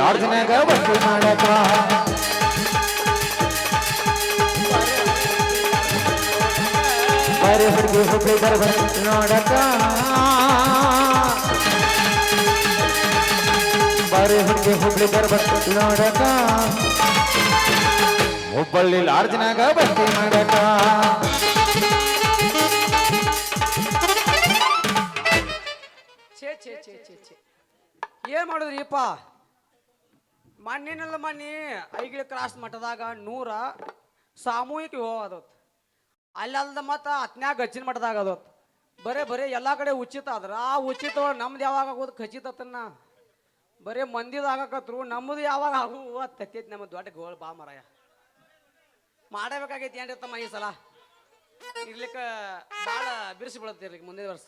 ಲಾಡ್ಜ್ನ್ಯಾಗ ವಸ್ತು ಮಾಡಕ ಬರೀ ಹುಡುಗಿ ಹುಬ್ಳಿ ಬರ್ಬಂತ ನೋಡಕ ಬರೀ ಹುಡುಗಿ ಹುಬ್ಳಿ ಬರ್ಬಂತ ನೋಡಕ ಹುಬ್ಬಳ್ಳಿ ಲಾರ್ಜ್ನಾಗ ಬಸ್ತಿ ಮಾಡಕ ಛೇ ಛೇ ಛೇ. ಏನ್ ಮಾಡುದ್ರಿಪ್ಪ? ಮಣ್ಣಿನಲ್ಲ ಮಣ್ಣಿ. ಐಗಿಳ ಕ್ರಾಸ್ ಮಠದಾಗ ನೂರ ಸಾಮೂಹಿಕ ವಿವಾಹ ಅದತ್ ಅಲ್ಲಲ್ದ ಮತ್ತು ಹತ್ನ್ಯಾಗ ಗಚ್ಚಿನ ಮಠದಾಗ ಅದತ್ ಬರೇ ಬರೇ ಎಲ್ಲಾ ಕಡೆ ಉಚಿತ ಆದ್ರ ಆ ಉಚಿತ ನಮ್ದು ಯಾವಾಗ ಆಗೋದು ಖಚಿತತನ್ನ ಬರೇ ಮಂದಿದ ಆಗಾಕತ್ರು ನಮ್ಮದು ಯಾವಾಗ ಆಗುವ ತತ್ತೈತಿ ನಮ್ಮ ದೊಡ್ಡ ಗೋಳ್ ಬಾ ಮರಾಯ. ಮಾಡಬೇಕಾಗೈತಿ ಏನ್ರಿ ತಮ್ಮ ಈ ಸಲ? ಇರ್ಲಿಕ್ಕೆ ಭಾಳ ಬಿರ್ಸಿ ಬೀಳತ್ತೆ ಮುಂದಿನ ವರ್ಷ.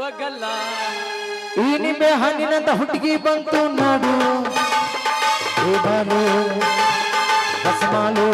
ಹೋಗಲ್ಲ. ಈ ನಿಂಬೆ ಹಣ್ಣಿನಂತ ಹುಡುಗಿ ಬಂತು ನಾಡು. ಬಾಲು ಬಸಮಾಲು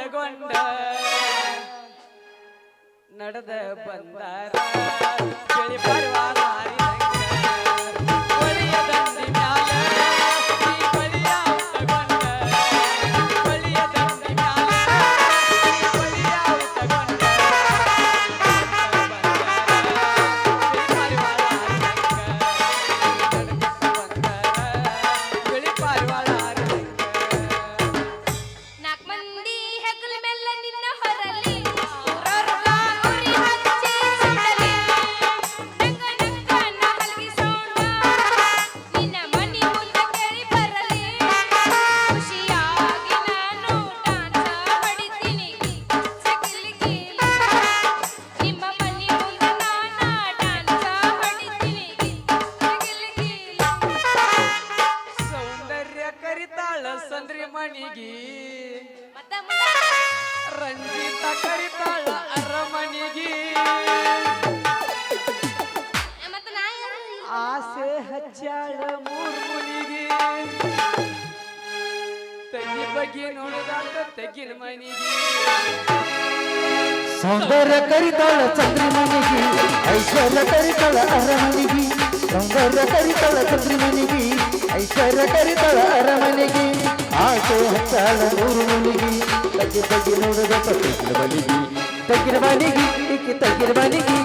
ಉಟ್ಟಗೊಂಡ ನಡೆದ ಬಂದಾರ. ಚಳಿ ಪರ್ವಾರ ಆಸೆ ಹಚ್ಚಾಳ ಮೂರ್ ಮುನಿಗಿ ತಂಗಿ ಬಗ್ಗೆ ನೋಡಿದಾತ ತೆಗಿನ ಮನಿಗಿ ಸೌಂದರ್ಯ ಕರಿತಾಳ ಚಂದ್ರಮನಿಗಿ ಐಶ್ವರ್ಯ ಕರಿತಾಳ ಅರಮನಿಗಿ ಸೌಂದರ್ಯ ಕರಿತಾಳ ಚಂದ್ರಮನಿಗಿ ಐಶ್ವರ್ಯ ಕರಿತಾಳ ಅರಮನಿಗಿ ಆಸೆ ಹಚ್ಚಾಳ ನೂರು ಮನಿಗಿ ತಗ್ಗಿ ತಗ್ಗಿ ನೋಡದ ತಗ್ಗಿನ ಬಲಿಗಿ ತಗ್ಗಿನ ಬಲಿಗಿ ಇಕ್ಕಿ ತಗ್ಗಿನ ಬಲಿಗಿ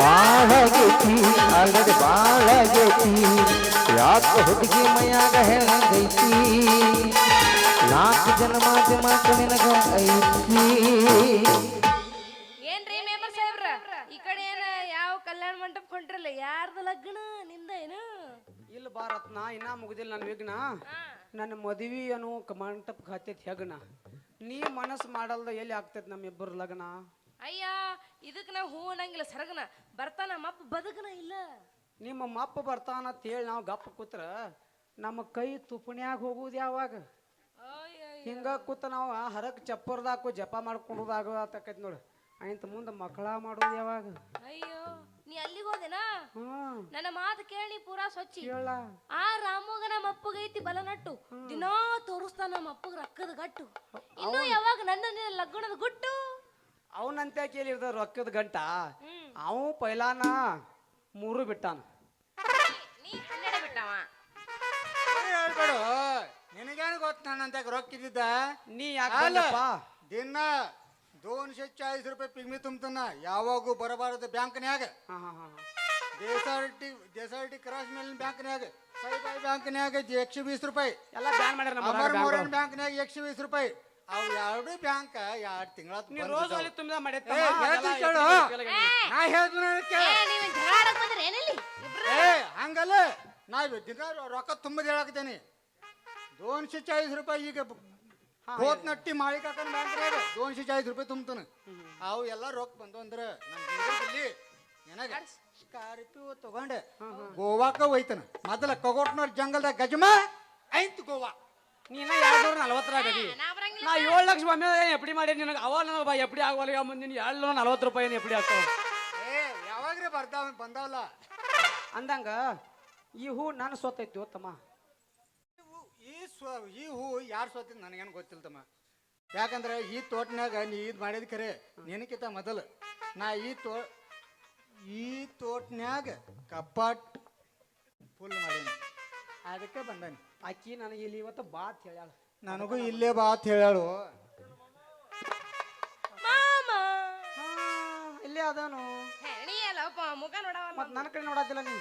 ಬಾಳಾಗೈತಿ ಆಲ್ರೆಡಿ ಬಾಳಾಗೈತಿ ಯಾಕ ಹುಡುಗಿ ಮೈಯಾಗ ಹೆಂಗೈತಿ ನಾಲ್ಕು ಜನ್ಮ ದಿಮಾಕ ನಿನಗ ಐತಿ ಹೊಂಟ್ರಲ್ಲ ಯಾರ್ದ ಲಗ್ನ ನಿಂದ ಏನು ಇಲ್ಲ ಬಾರತ್ನ ಇನ್ನ ಮುಗ್ದಿಲ್ಲ ನನ್ನ ವಿಘ್ನ. ನನ್ನ ಮದುವೆ ಅನ್ನೋ ಮಂಟಪಕ್ಕೆ ಹತ್ತೈತಿ ಹೆಗ್ನ. ನೀ ಮನಸ್ಸು ಮಾಡಲ್ದ ಎಲ್ಲಿ ಆಗ್ತೈತಿ ನಮ್ಮಿಬ್ಬರ ಲಗ್ನ? ಅಯ್ಯ ಇದಕ್ಕೆ ನಾ ಹೂ ಅನ್ನಂಗಿಲ್ಲ ಸರಗನ. ಬರ್ತಾನ ಮಪ್ಪ ಬದುಕನ ಇಲ್ಲ. ನಿಮ್ಮ ಮಪ್ಪ ಬರ್ತಾನ ಅಂತ ಹೇಳಿ ನಾವು ಗಪ್ಪ ಕೂತ್ರ ನಮ್ಮ ಕೈ ತುಪ್ಪನ್ಯಾಗ ಹೋಗುದು ಯಾವಾಗ? ಹಿಂಗ ಕೂತ ನಾವು ಹರಕ್ ಚಪ್ಪರ್ದಾಕು ಜಪ ಮಾಡ್ಕೊಂಡದಾಗ ಆತಕೈತಿ ನೋಡಿ. ಆಯ್ತು ಮುಂದೆ ಮಕ್ಕಳ ಮಾಡೋದು ಯಾವಾಗ? ಅಯ್ಯೋ. ನೀ ಅಲ್ಲಿಗೆ ಹೋದೆನಾ? ಹ್ಮ್. ನನ್ನ ಮಾತು ಕೇಳಿ ಪೂರಾ ಸ್ವಚ್ಛ ಕೇಳ. ಆ ರಾಮೋಗ ನಮ್ಮ ಅಪ್ಪಗೈತಿ ಬಲ ನಟ್ಟು ದಿನಾ ತೋರಿಸ್ತಾನ ನಮ್ಮ ಅಪ್ಪಗ ರಕ್ಕದ ಗಟ್ಟು. ಇನ್ನು ಯಾವಾಗ ನನ್ನ ನಿನ್ನ ಲಗ್ನದ ಗುಟ್ಟು? ಅವನಂತೆ ಕೇಳಿರ್ದ ರೊಕ್ಕದ ಗಂಟ. ಹ್ಮ್. ಅವ ಪೈಲಾನ ಮೂರು ಬಿಟ್ಟಾನ. ನೀ ಬಿಟ್ಟವ. ಹೇಳ್ಬೇಡು. ನಿನಗೇನು ಗೊತ್ತು ನನ್ನಂತ ರೊಕ್ಕಿದ್ದ ಇದ್ದಿದ್ದ ನೀ ಯಾಕೆ ಅಲ್ಲ. ಬಂದಪ್ಪ ದಿನ ದೋನ್ಶೆ ಚಾಳಿಸ್ ರೂಪಾಯಿ ಪಿಗ್ಮಿ ತುಂಬತನ ಯಾವಾಗೂ ಬರಬಾರದು ಬ್ಯಾಂಕ್ನ್ಯಾಗ ಹಾ ಹಾ ಹಾ ದೇಸಾರ್ಟಿ ದೇಸಾರ್ಟಿ ಕ್ರಾಸ್ ಮೇಲಿನ ಬ್ಯಾಂಕ್ನ್ಯಾಗ ಸೈಬಾಯಿ ಬ್ಯಾಂಕ್ನ್ಯಾಗ ಎಕ್ಶೆ ಬೀಸ್ ರೂಪಾಯಿ ಎಲ್ಲ ಬ್ಯಾನ್ ಮಾಡ್ಯಾರ ನಮ್ಮ ಅಮರ್ ಬ್ಯಾಂಕ್ ಮೋರನ್ ಬ್ಯಾಂಕ್ನ್ಯಾಗ ಎಕ್ಶೆ ಬೀಸ್ ರೂಪಾಯಿ ಅವು ಎರಡು ಬ್ಯಾಂಕ್ ಎರಡು ತಿಂಗಳ ನೀ ರೋಜ್ ಅಲ್ಲಿ ತುಂಬಿದ ಏ, ಹೇಳ್ತೀನಿ ಕೇಳು. ನಾ ಹೇಳ್ತೀನಿ ಕೇಳ ಏ ನೀವು ಜಗಳ ಆಡಕ್ ಬಂದ್ರಿ ಏನಿಲ್ಲಿ ಏ ಹಂಗಲ್ಲ ನಾ ದಿನ ರೊಕ್ಕ ತುಂಬದ ಹೇಳಕತ್ತೇನಿ ದೋನ್ಶೆ ಚಾಳಿಸ್ ರೂಪಾಯಿ ಈಗ ಹೋತ್ ನಟ್ಟಿ ಮಾಳಿಕಾಕನ ಬ್ಯಾಂಕ್ನ್ಯಾಗ ದೋನ್ಶೆ ಚಾಳಿಸ್ ರೂಪಾಯಿ ತುಂಬತನ. ಅವು ಎಲ್ಲ ರೊಕ್ಕ ಬಂದು ಅಂದ್ರೆ ನನ್ನ ಸ್ಕಾರ್ಪಿಯೋ ತಗೊಂಡೆ ಗೋವಾಕ ಹೋಯ್ತನ. ಮೊದಲ ಕಗೋಟ್ನವ್ರ ಜಂಗಲ್ದಾಗ ಗಜಮ ಐತ್ ಗೋವಾ. ನೀನ ಎರಡು ನೂರ ನಲವತ್ತರಾಗ ನಾ ಏಳು ಲಕ್ಷ ಒಮ್ಮೆ ಎಫ್ ಡಿ ಮಾಡಿ ನಿನಗೆ? ಅವ ನನಗೆ ಬಾ ಎಫ್ ಡಿ ಆಗುವಲ್ಲ ಮುಂದಿನ ಎರಡು ನೂರ ನಲವತ್ತು ರೂಪಾಯಿ ಎಪ್ಪಡಿ ಆಗ್ತಾವ? ಏ ಯಾವಾಗ್ರಿ ಬರ್ತಾವ ಬಂದಾವಲ್ಲ. ಅಂದಂಗ ಈ ಹೂ ನಾನು ಸೋತೈತಿ ತಮ್ಮ ಸ್ವ ಈ ಹೂ ಯಾರು ಸೋತಿದ್ ನನಗೇನು ಗೊತ್ತಿಲ್ಲ ತಮ್ಮ. ಯಾಕಂದ್ರೆ ಈ ತೋಟನಾಗ ನೀ ಇದು ಮಾಡಿದ ಖರೆ ನಿನಕಿತ ಮೊದಲು. ನಾ ಈ ತೋ ಈ ತೋಟನ್ಯಾಗ ಕಪಾಟ್ ಫುಲ್ ಮಾಡೀನಿ. ಅದಕ್ಕೆ ಬಂದಾನಿ. ಅಕ್ಕಿ ನನಗೆ ಇಲ್ಲಿ ಇವತ್ತು ಬಾತ್ ಹೇಳ್ಯಾಳ. ನನಗೂ ಇಲ್ಲೇ ಬಾತ್ ಹೇಳ್ಯಾಳು. ಹೇಳಾಳು ಹಾ, ಇಲ್ಲೇ ಅದನು. ಹೆಣಿ ಅಲ್ಲಪ್ಪ ಮುಖ ನೋಡವಲ್ಲ. ಮತ್ ನನ್ನ ಕಡೆ ನೋಡತ್ತಿಲ್ಲ ನೀ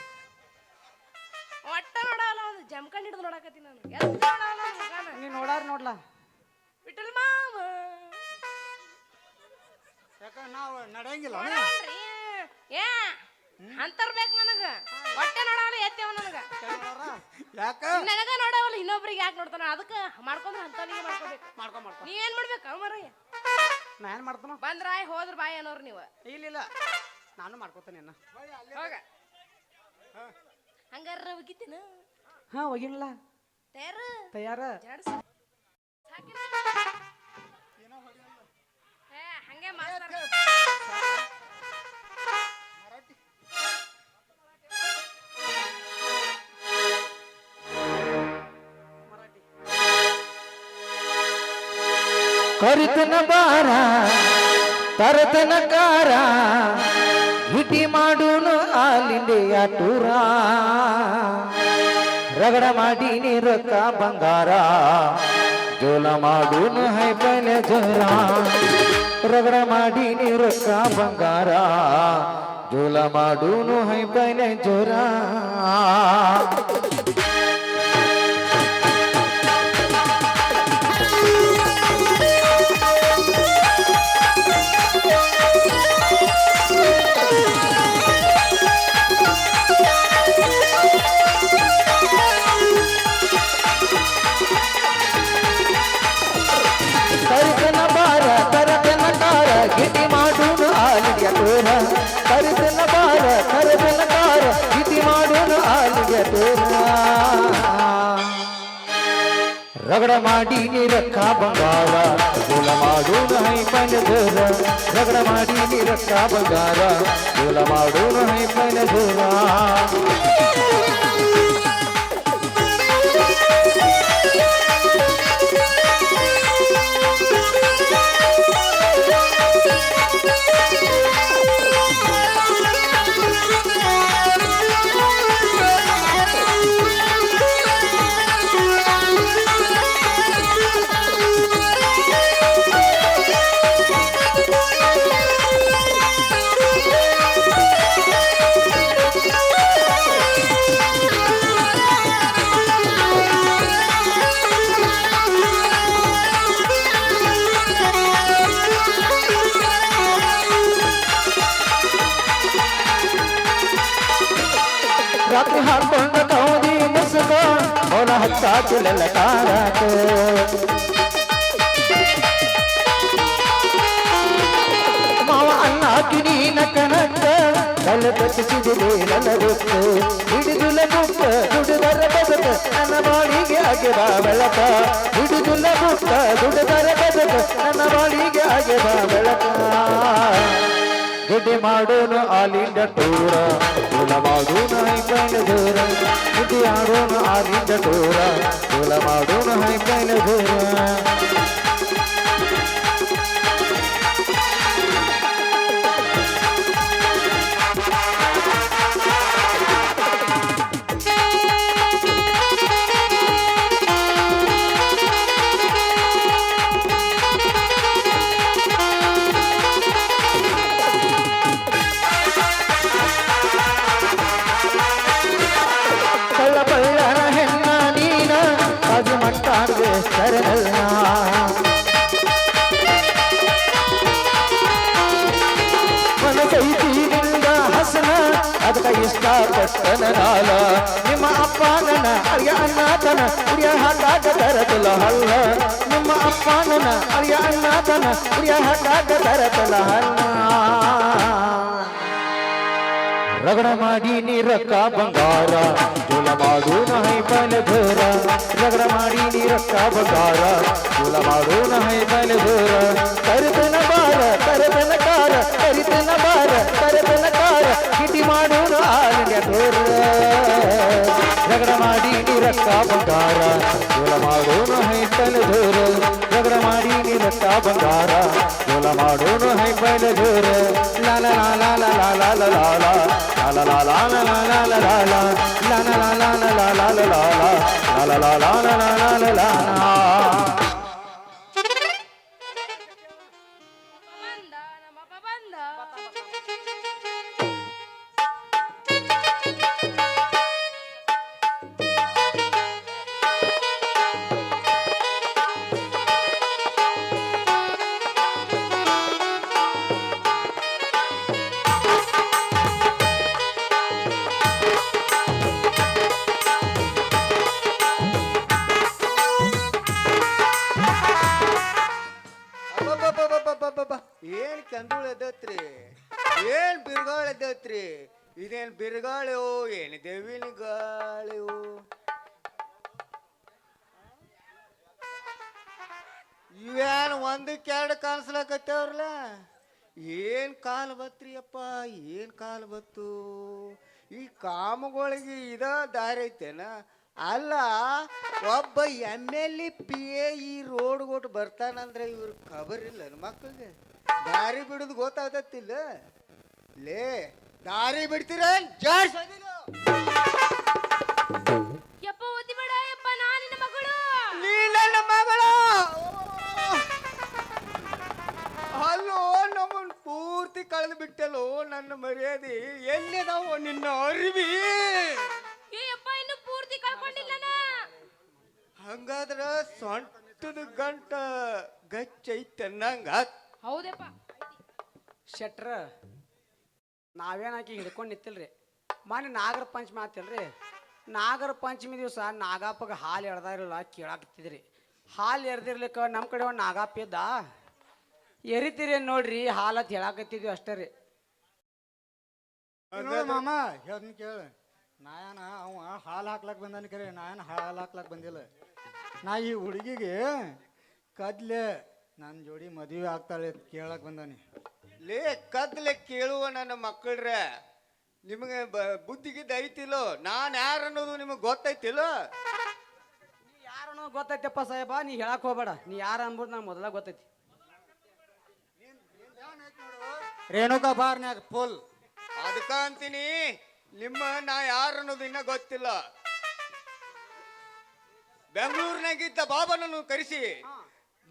ಒಟ್ಟ ಒಂದು ಜಮ್ಕಂಡ್ ಹಿಡಿದು ನೋಡಾಕತ್ತೀನಿ ನಾನು. ಎಲ್ಲ ಮುಖನ ನೀ ನೋಡಾರ ನೋಡ್ಲಾ? ಬಿಟ್ಟಲ್ ಮಾಮ ಯಾಕ ನಾವು ನಡೆಯಂಗಿಲ್ಲ ನೋಡವಲ್ರಿ ಏ ಅಂತರ್ ಬೇಕು ನನಗ. ಹೊಟ್ಟೆ ನೋಡಾವಲ್ಲ ಎತ್ತೇವ ನನಗ. ಯಾಕ? ನನಗ ನೋಡವಲ್ಲ ಇನ್ನೊಬ್ರಿಗೆ ಯಾಕೆ ನೋಡ್ತಾನ? ಅದಕ್ಕೆ ಮಾಡ್ಕೊಂಡ್ರೆ ಅಂತವನಿಗೆ ಮಾಡ್ಕೋಬೇಕು. ಮಾಡ್ಕೊ ಮಾಡ್ಕೊ. ಏನ್ ಮಾಡ್ಬೇಕು ಮರಯ್ಯ ನಾ ಏನ್ ಮಾಡ್ತಾನ? ಬಂದ್ರಾಯ್ ಹೋದ್ರ ಬಾಯ್ ಅನ್ನೋರು ನೀವು. ಇಲ್ಲ ಇಲ್ಲ. ನಾನು ಮಾಡ್ಕೋತೇನೆ ಹೋಗ. ಹಂಗಾರ ಒಗಿತೀನ ಹಾ ಹೋಗಿಲ್ಲ ತಯಾರ? ಏ ಹಂಗೆ ಕರಿತನ ಬಾರ ತರತನ ಕಾರ ಹಿಟಿ ಮಾಡೂನು ಆಲ್ ಇಂಡಿಯಾ ಟೂರ ರಗಡ ಮಾಡಿ ರೊಕ್ಕ ಬಂಗಾರ. ಜೋಲ ಮಾಡೂನು ಹೈ ಪೈಲೆ ಜೋರ. ರಗಡ ಮಾಡಿ ರೊಕ್ಕ ಬಂಗಾರ. ಜೋಲ ಮಾಡೂನು ಹೈ ಪೈಲೆ ಜೋರ. ರಗಡ ಮಾಡಿ ನೀರಕ್ಕ ಬಂಗಾರ ಕುಲ ಮಾಡೂನು ಹೈ ಪನದೂರ ರಗಡ ಮಾಡಿ ನೀರಕ್ಕ ಬಂಗಾರ ಕುಲ ಮಾಡೂನು ಹೈ ಪನದೂರ ಕಾರಾಟ ಮಾವ ಅನ್ನ ಹಾಕಿ ನೀನ ಕಣಕ್ಕ ಕಟ್ಟಿಸಿದಿದೆ ನನ್ನ ಗೊತ್ತು. ಹಿಡಿದುಲ ಗುಪ್ಪ ದುಡಿದರ ಬದುಕ, ನನ್ನ ಬಾಳಿಗೆ ಆಗೆ ಬಾ ಬೆಳಕ. ಹಿಡಿದುಲ ಗುಪ್ಪ ದುಡಿದರ ಬದುಕ, ನನ್ನ ಬಾಳಿಗೆ ಆಗೆ ಬಾ ಬೆಳಕ. ಗೆಡ್ಡೆ ಮಾಡೋನು ಆಲ್ ಇಂಡಿಯಾ ಟೂರ ಕೋಲ ಮಾಡೋಣ ಹೈಕೈನ ದೂರ. ಗೆಡ್ಡೆ ಆಡೋಣ ಆಲ್ ಇಂಡಿಯಾ ಟೂರ ಕೋಲ ಮಾಡೋಣ ಹೈಕೈನ ದೂರ. ನಾಲ ನಿಮ್ಮ ಅಪ್ಪ ನನ್ನ ಅರಿಯ ಅಣ್ಣತನ ಉರಿಯ ಹಾಕಾಗ ತರತಲ ಹಲ್ಲ ನಿಮ್ಮ ಅಪ್ಪ ನನ್ನ ಅರಿಯ ಅಣ್ಣತನ ಉರಿಯ ಹಾಕಾಗ ತರತಲ ಹಲ್ಲ ರಗಡ ಮಾಡಿ ನೀ ರೊಕ್ಕ ಬಂಗಾರ ಜೋಲ ಮಾಡು ನಹೈ ಬಲ ಘೋರ ರಗಡ ಮಾಡಿ ನೀ ರೊಕ್ಕ ಬಂಗಾರ ಜೋಲ ಮಾಡು ನಹೈ ಬಲ ಘೋರ ಕರಿತನ ಬಾರ ಕರತನ ಕಾರ ಕರಿತನ ಬಾರ ಕರತನ ಕಾರ ಕಿಟಿ ಮಾಡು ಆಲಿನ ಘೋರ ರಗಡ ಮಾಡಿ ನೀ ರೊಕ್ಕ ಬಂಗಾರ ಜೋಲ ಮಾಡೋನು ನಹೈ ಬಲ ಜಗಳ ಮಾಡಿ ನೀ ರೊಕ್ಕ ಬಂಗಾರ ಜೋಲ ಮಾಡೋನು ಹೈಬಲ ಬಲ ಲಾಲ ಲಾಲ ಲಾಲ ಲಾಲ ಲಾಲ ಲಾಲ ಲಾಲ ಲಾಲ ಲಾಲ ಲಾಲ ಲಾಲ ಲಾಲ ಲಾಲ ಲಾಲ ಲಾಲ ಲಾಲ ಲಾಲ la ಕಂದುಳ ಎದ್ದತ್ರಿ ಏನ್ ಬಿರುಗಾಳ ಎದ್ದತ್ರಿ ಇದೇನ್ ಬಿರುಗಾಳು? ಏನ್ ದೇವಿನ ಗಾಳು ಇವೇನ್ ಒಂದಕ್ಕೆ ಎರಡು ಕಾಣಿಸ್ಲಕತ್ತವ್ರಲ್ಲ ಏನ್ ಕಾಲ ಬತ್ರಿ ಅಪ್ಪ ಏನ್ ಕಾಲ ಬತ್ತು? ಈ ಕಾಮಗಳಿಗೆ ಇದ ದಾರಿ ಐತೇನ? ಅಲ್ಲ, ಒಬ್ಬ M L A, P A ಈ ರೋಡ್ ಕೊಟ್ಟು ಬರ್ತಾನಂದ್ರೆ ಇವ್ರ ಖಬರ್ ಇಲ್ಲ ಮಕ್ಕಳಿಗೆ ದಾರಿ ಬಿಡುದು ಗೊತ್ತಾಗತ್ತಿಲ್ಲ ಲೇ ದಾರಿ ಬಿಡ್ತೀರ? ಜಾಡ್ಸೋದಿಲ್ಲ ಯಪ್ಪ ಒದ್ದಿ ಬೇಡ ಯಪ್ಪ ನಾನಿನ ಮಗಳು. ನೀ ನನ್ನ ಮಗಳು. ಅಲ್ಲೋ ನಮ್ಮನ್ ಪೂರ್ತಿ ಕಳೆದು ಬಿಟ್ಟಲೋ ನನ್ನ ಮರ್ಯಾದೆ. ಎಲ್ಲಿದಾವ ನಿನ್ನ ಅರಿವಿ. ಏ ಯಪ್ಪ ಇನ್ನು ಪೂರ್ತಿ ಕಳ್ಕೊಂಡಿಲ್ಲನ ಹಂಗಾದ್ರ ಸೊಂಟದ ಗಂಟ ಗಚ್ಚೈತೆ ಗಚ್ಚೈತನ್ನಂಗ ಹೌದಪ್ಪ. ಶೆಟ್ರ ನಾವೇನಾಕಿ ಹಿಡ್ಕೊಂಡು ನಿಂತಿಲ್ರಿ? ಮೊನ್ನೆ ನಾಗರ ಪಂಚಮಿ ಆತಿಲ್ರಿ? ನಾಗರ ಪಂಚಮಿ ದಿವಸ ನಾಗಪ್ಪಗೆ ಹಾಲು ಎಳ್ದಾರಿಲ್ಲ ಕೇಳಾಕತ್ತಿದ್ರಿ. ಹಾಲು ಎರ್ದಿರ್ಲಿಕ್ಕ ನಮ್ಮ ಕಡೆ ಒಂದು ನಾಗಪ್ಪ ಇದ್ದ. ಎರಿತೀರಿ ನೋಡ್ರಿ ಹಾಲ ಹೇಳಾಕತ್ತಿದ್ವಿ ಅಷ್ಟೇ ರೀ. ನೋಡು ಮಾಮ ಹೇಳ್ತೀನಿ ಕೇಳ. ನಾಯನ ಅವ ಹಾಲು ಹಾಕ್ಲಕ್ ಬಂದಾನ ಕರೆ ನಾಯನ ಹಾಲು ಹಾಕ್ಲಕ್ ಬಂದಿಲ್ಲ. ನಾ ಈ ಹುಡುಗಿಗೆ ಕದ್ಲೆ ನನ್ನ ಜೋಡಿ ಮದುವೆ ಆಗ್ತಾಳೆ ಅಂತ ಕೇಳಕ್ ಬಂದಾನೆ. ಲೇ ಕದ್ಲೆ ಕೇಳುವ ನನ್ನ ಮಕ್ಕಳ್ರೆ ನಿಮಗೆ ಬುದ್ಧಿಗಿದ್ದ ಐತಿಲ್ಲೋ ನಾನು ಯಾರು ಅನ್ನೋದು ನಿಮಗೆ ಗೊತ್ತೈತಿಲ್ಲೋ? ನೀ ಯಾರನ್ನೋ ಗೊತ್ತೈತಪ್ಪ ಸಾಹೇಬ ನೀ ಹೇಳಕ್ ಹೋಗ್ಬೇಡ. ನೀ ಯಾರು ಅನ್ಬೋದು ನಂಗೆ ಮೊದಲ ಗೊತ್ತೈತಿ. ರೇಣುಕಾ ಬಾರ್ನ್ಯಾಗ ಫುಲ್ ಅದಕ್ಕ ಅಂತೀನಿ ನಿಮ್ಮ ನಾ ಯಾರು ಅನ್ನೋದು ಇನ್ನ ಗೊತ್ತಿಲ್ಲ. ಬೆಂಗಳೂರಿನಾಗಿದ್ದ ಬಾಬನನ್ನು ಕರೆಸಿ.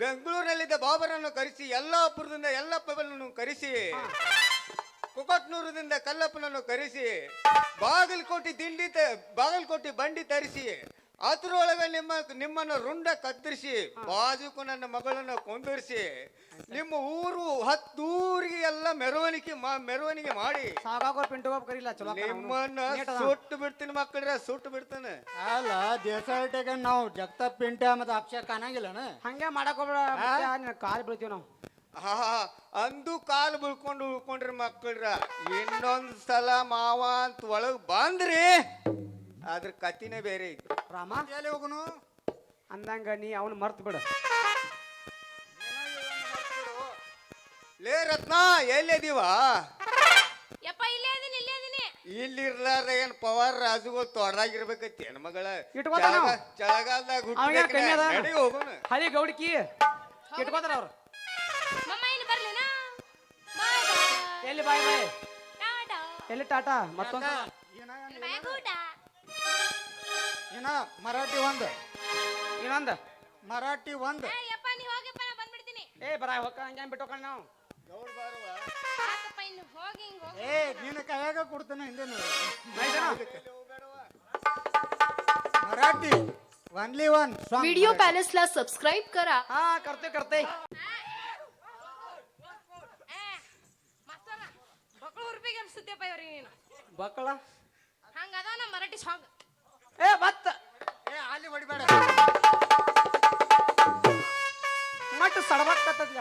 ಬೆಂಗಳೂರಿನಲ್ಲಿದ್ದ ಬಾಬರನ್ನು ಕರೆಸಿ, ಯಲ್ಲಾಪುರದಿಂದ ಯಲ್ಲಪ್ಪನನ್ನು ಕರೆಸಿ, ಕುಕಟ್ನೂರದಿಂದ ಕಲ್ಲಪ್ಪನನ್ನು ಕರೆಸಿ, ಬಾಗಲಕೋಟೆ ದಿಂಡಿ ತ, ಬಾಗಲಕೋಟೆ ಬಂಡಿ ತರಿಸಿ ಅದ್ರೊಳಗ ನಿಮ್ಮ ನಿಮ್ಮನ್ನ ರುಂಡ ಕತ್ತರಿಸಿ ಬಾಜುಕು ನನ್ನ ಮಗಳನ್ನ ಕೊಂದಿರಿಸಿ ನಿಮ್ಮ ಊರು ಹತ್ತೂರಿಗೆ ಎಲ್ಲ ಮೆರವಣಿಗೆ ಮೆರವಣಿಗೆ ಮಾಡಿ ಸಾಕಾಗೋರ್ ಪಿಂಟುಗೋಪ್ ಕರೀಲ ಚಲೋ. ನಿಮ್ಮನ್ನ. ಸುಟ್ಟು ಬಿಡ್ತೀನಿ ಮಕ್ಕಳ್ರೆ ಸುಟ್ಟು ಬಿಡ್ತಾನೆ. ಅಲ್ಲ ದೇಸಾಯಿಟಾಗ ನಾವು ಜಗತ್ತ ಪಿಂಟ ಮತ್ತೆ ಅಕ್ಷರ ಕಾಣಂಗಿಲ್ಲನ? ಹಂಗೆ ಮಾಡಕ್ ಹೋಗ್ಬೇಡ ಕಾಲ್ ಬೀಳ್ತೀವಿ ನಾವು. ಹಾ ಅಂದು ಕಾಲು ಬೀಳ್ಕೊಂಡು ಉಳ್ಕೊಂಡ್ರಿ ಮಕ್ಕಳ್ರ. ಇನ್ನೊಂದ್ ಸಲ ಮಾವ ಅಂತ ಒಳಗ್ ಬಂದ್ರಿ. ಅದ್ರ ಕತಿನೇ ಬೇರೆ ಐತಿ ರಾಮ? ಎಲ್ಲಿ ಹೋಗುನು? ಅಂದಂಗ ನೀ ಅವನು ಮರ್ತ್ ಬಿಡು. ಲೇ ರತ್ನ ಎಲ್ಲಿದೀವ ಯಪ್ಪ ಇಲ್ಲೇ ಇಲ್ಲೇ ಇಲ್ಲಿರ್ಲಾರ ಏನ್ ಪವಾರ್ ರಾಜುಗಳು ತೊಡಾಗಿರ್ಬೇಕೈತಿ ಏನ್ ಇಟ್ಕೊತಾನ ಅವ. ಚಳಗಾಲದಾಗ? ನಡಿ ಹೋಗೋಣ ಹಳಿ ಗೌಡ್ಕಿ ಇಟ್ಕೋತಾರ ಅವ್ರು. ಮಮ್ಮ ಇಲ್ಲಿ ಬರ್ಲೇನಾ? ಬಾಯ್ ಬಾಯ್ ಎಲ್ಲಿ ಬಾಯ್ ಬಾಯ್? ಟಾಟಾ. ಎಲ್ಲಿ ಟಾಟಾ? ಮತ್ತೊಂದು ಬಾಯ್ ಗೂಟ ಏನ ಮರಾಠಿ ಒಂದ್ ಇನ್ನೊಂದು ಮರಾಠಿ ಒಂದ್ ಏ ಯಪ್ಪ ನೀ ಹೋಗಪ್ಪ ನಾ ಬಂದ್ಬಿಡ್ತೀನಿ ಏ ಬರ ಹೊಕ್ಕ ಹಂಗೆ ಬಿಟ್ಟು ಹೋಗೋಣ ನಾವು ಆತಪ್ಪ ಇನ್ನು ಹೋಗಿ ಹಿಂಗ್ ಹೋಗಿ ಏ ನಿನ್ನ ಕೈಯಾಗ ಕೊಡ್ತಾನೆ ಹಿಂದೆ ನೋಡು. Mysuru Marathi only one song video पॅलेसला subscribe करा ಹಾ ಕರ್ತೆ ಕರ್ತೆ ಏ ಮಾಸ್ತರ ಮಕ್ಕಳು ರೂಪಾಯಿಗೆ ಅನ್ಸುತ್ತಪ್ಪ ಇವ್ರಿಗೆ ನೀನು ಬಕ್ಕಳ ಹಂಗದ ನಮ್ಮ ಮರಾಠಿ ಸಾಂಗ್ ಏ ಬತ್ತ. ಏ ಅಲ್ಲಿ ಹೊಡಿಬೇಡ. ಮಟ್ ಸಡಬಾಗ್ತದ್ಲ